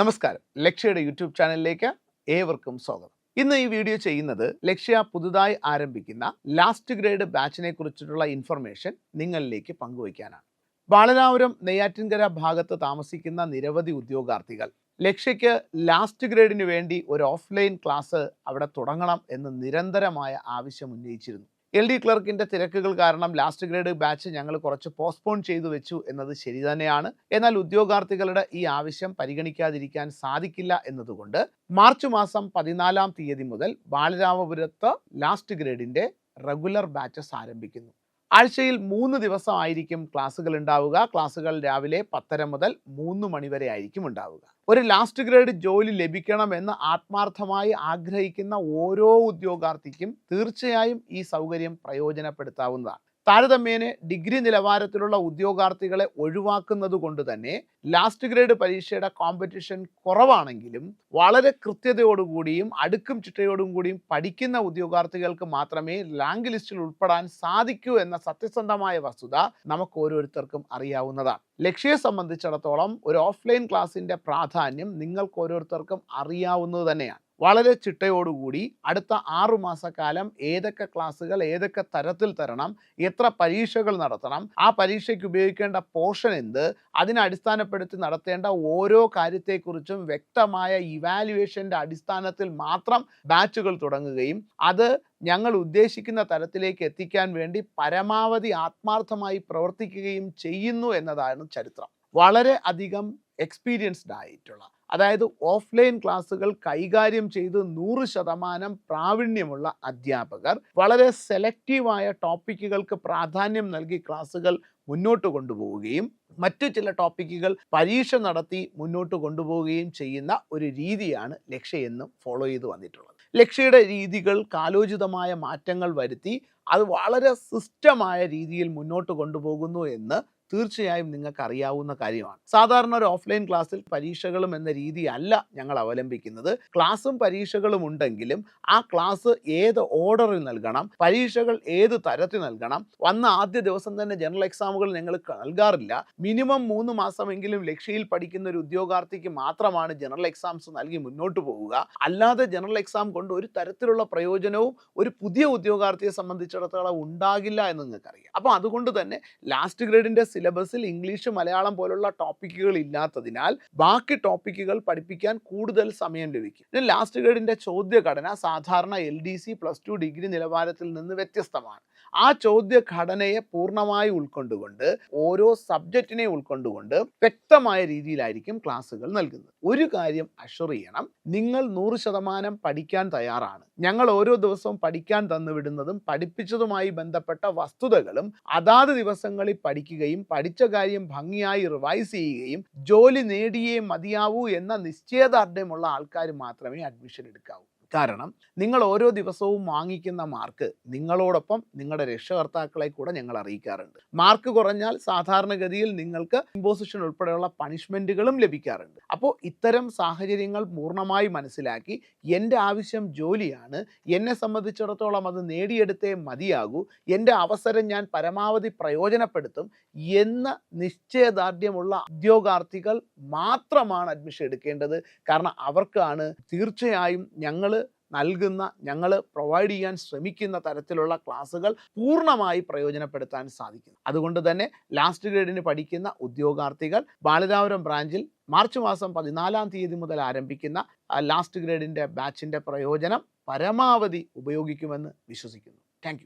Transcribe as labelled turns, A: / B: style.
A: നമസ്കാരം. ലക്ഷ്യയുടെ യൂട്യൂബ് ചാനലിലേക്ക് ഏവർക്കും സ്വാഗതം. ഇന്ന് ഈ വീഡിയോ ചെയ്യുന്നത് ലക്ഷ്യ പുതുതായി ആരംഭിക്കുന്ന ലാസ്റ്റ് ഗ്രേഡ് ബാച്ചിനെ കുറിച്ചിട്ടുള്ള ഇൻഫർമേഷൻ നിങ്ങളിലേക്ക് പങ്കുവയ്ക്കാനാണ്. ബാലനാപുരം നെയ്യാറ്റിൻകര ഭാഗത്ത് താമസിക്കുന്ന നിരവധി ഉദ്യോഗാർത്ഥികൾ ലക്ഷ്യയ്ക്ക് ലാസ്റ്റ് ഗ്രേഡിന് വേണ്ടി ഒരു ഓഫ്ലൈൻ ക്ലാസ് അവിടെ തുടങ്ങണം എന്ന് നിരന്തരമായ ആവശ്യം ഉന്നയിച്ചിരുന്നു. എൽ ഡി ക്ലർക്കിന്റെ തിരക്കുകൾ കാരണം ലാസ്റ്റ് ഗ്രേഡ് ബാച്ച് ഞങ്ങൾ കുറച്ച് പോസ്റ്റ്പോൺ ചെയ്തു വെച്ചു എന്നത് ശരി തന്നെയാണ്. എന്നാൽ ഉദ്യോഗാർത്ഥികളുടെ ഈ ആവശ്യം പരിഗണിക്കാതിരിക്കാൻ സാധിക്കില്ല എന്നതുകൊണ്ട് മാർച്ച് മാസം പതിനാലാം തീയതി മുതൽ ബാലരാമപുരത്ത് ലാസ്റ്റ് ഗ്രേഡിന്റെ റെഗുലർ ബാച്ചസ് ആരംഭിക്കുന്നു. ആഴ്ചയിൽ മൂന്ന് ദിവസമായിരിക്കും ക്ലാസ്സുകൾ ഉണ്ടാവുക. ക്ലാസ്സുകൾ രാവിലെ പത്തര മുതൽ മൂന്ന് മണി വരെ ആയിരിക്കും ഉണ്ടാവുക. ഒരു ലാസ്റ്റ് ഗ്രേഡ് ജോലി ലഭിക്കണമെന്ന് ആത്മാർത്ഥമായി ആഗ്രഹിക്കുന്ന ഓരോ ഉദ്യോഗാർത്ഥിക്കും തീർച്ചയായും ഈ സൗകര്യം പ്രയോജനപ്പെടുത്താവുന്നതാണ്. താരതമ്യേന ഡിഗ്രി നിലവാരത്തിലുള്ള ഉദ്യോഗാർത്ഥികളെ ഒഴിവാക്കുന്നത് കൊണ്ട് തന്നെ ലാസ്റ്റ് ഗ്രേഡ് പരീക്ഷയുടെ കോമ്പറ്റീഷൻ കുറവാണെങ്കിലും വളരെ കൃത്യതയോടുകൂടിയും അടുക്കും ചിട്ടയോടും കൂടിയും പഠിക്കുന്ന ഉദ്യോഗാർത്ഥികൾക്ക് മാത്രമേ റാങ്ക് ലിസ്റ്റിൽ ഉൾപ്പെടാൻ സാധിക്കൂ എന്ന സത്യസന്ധമായ വസ്തുത നമുക്ക് ഓരോരുത്തർക്കും അറിയാവുന്നതാണ്. ലക്ഷ്യയെ സംബന്ധിച്ചിടത്തോളം ഒരു ഓഫ്ലൈൻ ക്ലാസ്സിന്റെ പ്രാധാന്യം നിങ്ങൾക്ക് ഓരോരുത്തർക്കും അറിയാവുന്നത് തന്നെയാണ്. വളരെ ചിട്ടയോടുകൂടി അടുത്ത ആറു മാസക്കാലം ഏതൊക്കെ ക്ലാസ്സുകൾ ഏതൊക്കെ തരത്തിൽ തരണം എത്ര പരീക്ഷകൾ നടത്തണം ആ പരീക്ഷയ്ക്ക് ഉപയോഗിക്കേണ്ട പോർഷൻ എന്ത് അതിനെ അടിസ്ഥാനപ്പെടുത്തി നടത്തേണ്ട ഓരോ കാര്യത്തെക്കുറിച്ചും വ്യക്തമായ ഇവാലുവേഷന്റെ അടിസ്ഥാനത്തിൽ മാത്രം ബാച്ചുകൾ തുടങ്ങുകയും അത് ഞങ്ങൾ ഉദ്ദേശിക്കുന്ന തരത്തിലേക്ക് എത്തിക്കാൻ വേണ്ടി പരമാവധി ആത്മാർത്ഥമായി പ്രവർത്തിക്കുകയും ചെയ്യുന്നു എന്നതാണ് ചരിത്രം. വളരെ അധികം എക്സ്പീരിയൻസ്ഡ് ആയിട്ടുള്ള അതായത് ഓഫ്ലൈൻ ക്ലാസ്സുകൾ കൈകാര്യം ചെയ്ത് നൂറ് ശതമാനം പ്രാവീണ്യമുള്ള അധ്യാപകർ വളരെ സെലക്റ്റീവായ ടോപ്പിക്കുകൾക്ക് പ്രാധാന്യം നൽകി ക്ലാസ്സുകൾ മുന്നോട്ട് കൊണ്ടുപോവുകയും മറ്റു ചില ടോപ്പിക്കുകൾ പരീക്ഷ നടത്തി മുന്നോട്ട് കൊണ്ടുപോവുകയും ചെയ്യുന്ന ഒരു രീതിയാണ് ലക്ഷ്യ എന്നും ഫോളോ ചെയ്ത് വന്നിട്ടുള്ളത്. ലക്ഷ്യയുടെ രീതികൾ കാലോചിതമായ മാറ്റങ്ങൾ വരുത്തി അത് വളരെ സിസ്റ്റമായ രീതിയിൽ മുന്നോട്ട് കൊണ്ടുപോകുന്നു എന്ന് തീർച്ചയായും നിങ്ങൾക്ക് അറിയാവുന്ന കാര്യമാണ്. സാധാരണ ഒരു ഓഫ്ലൈൻ ക്ലാസ്സിൽ പരീക്ഷകളും എന്ന രീതിയല്ല ഞങ്ങൾ അവലംബിക്കുന്നത്. ക്ലാസ്സും പരീക്ഷകളും ഉണ്ടെങ്കിലും ആ ക്ലാസ് ഏത് ഓർഡറിൽ നൽകണം പരീക്ഷകൾ ഏത് തരത്തിൽ നൽകണം വന്ന ആദ്യ ദിവസം തന്നെ ജനറൽ എക്സാമുകൾ ഞങ്ങൾ നൽകാറില്ല. മിനിമം മൂന്ന് മാസമെങ്കിലും ലക്ഷ്യയിൽ പഠിക്കുന്ന ഒരു ഉദ്യോഗാർത്ഥിക്ക് മാത്രമാണ് ജനറൽ എക്സാംസ് നൽകി മുന്നോട്ട് പോവുക. അല്ലാതെ ജനറൽ എക്സാം കൊണ്ട് ഒരു തരത്തിലുള്ള പ്രയോജനവും ഒരു പുതിയ ഉദ്യോഗാർത്ഥിയെ സംബന്ധിച്ചിടത്തോളം ഉണ്ടാകില്ല എന്ന് നിങ്ങൾക്കറിയാം. അപ്പോൾ അതുകൊണ്ട് തന്നെ ലാസ്റ്റ് ഗ്രേഡിന്റെ സിലബസിൽ ഇംഗ്ലീഷ് മലയാളം പോലുള്ള ടോപ്പിക്കുകൾ ഇല്ലാത്തതിനാൽ ബാക്കി ടോപ്പിക്കുകൾ പഠിപ്പിക്കാൻ കൂടുതൽ സമയം ലഭിക്കും. ലാസ്റ്റ് ഗ്രേഡിന്റെ ചോദ്യഘടന സാധാരണ L D C plus two degree നിലവാരത്തിൽ നിന്ന് വ്യത്യസ്തമാണ്. ആ ചോദ്യഘടനയെ പൂർണമായി ഉൾക്കൊണ്ടുകൊണ്ട് ഓരോ സബ്ജക്റ്റിനെ ഉൾക്കൊണ്ടുകൊണ്ട് വ്യക്തമായ രീതിയിലായിരിക്കും ക്ലാസ്സുകൾ നൽകുന്നത്. ഒരു കാര്യം അഷുർ ചെയ്യണം. നിങ്ങൾ നൂറ് ശതമാനം പഠിക്കാൻ തയ്യാറാണ്. ഞങ്ങൾ ഓരോ ദിവസവും പഠിക്കാൻ തന്നുവിടുന്നതും പഠിപ്പിച്ചതുമായി ബന്ധപ്പെട്ട വസ്തുതകളും അതാത് ദിവസങ്ങളിൽ പഠിക്കുകയും പഠിച്ച കാര്യം ഭംഗിയായി റിവൈസ് ചെയ്യുകയും ജോലി നേടിയേ മതിയാവൂ എന്ന നിശ്ചയദാർഢ്യമുള്ള ആൾക്കാർ മാത്രമേ അഡ്മിഷൻ എടുക്കാവൂ. കാരണം നിങ്ങൾ ഓരോ ദിവസവും വാങ്ങിക്കുന്ന മാർക്ക് നിങ്ങളോടൊപ്പം നിങ്ങളുടെ രക്ഷകർത്താക്കളെ കൂടെ ഞങ്ങൾ അറിയിക്കാറുണ്ട്. മാർക്ക് കുറഞ്ഞാൽ സാധാരണഗതിയിൽ നിങ്ങൾക്ക് ഇമ്പോസിഷൻ ഉൾപ്പെടെയുള്ള പണിഷ്മെന്റുകളും ലഭിക്കാറുണ്ട്. അപ്പോൾ ഇത്തരം സാഹചര്യങ്ങൾ പൂർണമായി മനസ്സിലാക്കി എന്റെ ആവശ്യം ജോലിയാണ് എന്നെ സംബന്ധിച്ചിടത്തോളം അത് നേടിയെടുത്തേ മതിയാകൂ എന്റെ അവസരം ഞാൻ പരമാവധി പ്രയോജനപ്പെടുത്തും എന്ന നിശ്ചയദാർഢ്യമുള്ള ഉദ്യോഗാർത്ഥികൾ മാത്രമാണ് അഡ്മിഷൻ എടുക്കേണ്ടത്. കാരണം അവർക്കാണ് തീർച്ചയായും ഞങ്ങൾ നൽകുന്ന ഞങ്ങൾ പ്രൊവൈഡ് ചെയ്യാൻ ശ്രമിക്കുന്ന തരത്തിലുള്ള ക്ലാസ്സുകൾ പൂർണമായി പ്രയോജനപ്പെടുത്താൻ സാധിക്കുന്നു. അതുകൊണ്ട് തന്നെ ലാസ്റ്റ് ഗ്രേഡിന് പഠിക്കുന്ന ഉദ്യോഗാർത്ഥികൾ ബാലരാപുരം ബ്രാഞ്ചിൽ മാർച്ച് മാസം പതിനാലാം തീയതി മുതൽ ആരംഭിക്കുന്ന ലാസ്റ്റ് ഗ്രേഡിന്റെ ബാച്ചിന്റെ പ്രയോജനം പരമാവധി ഉപയോഗിക്കുമെന്ന് വിശ്വസിക്കുന്നു. താങ്ക്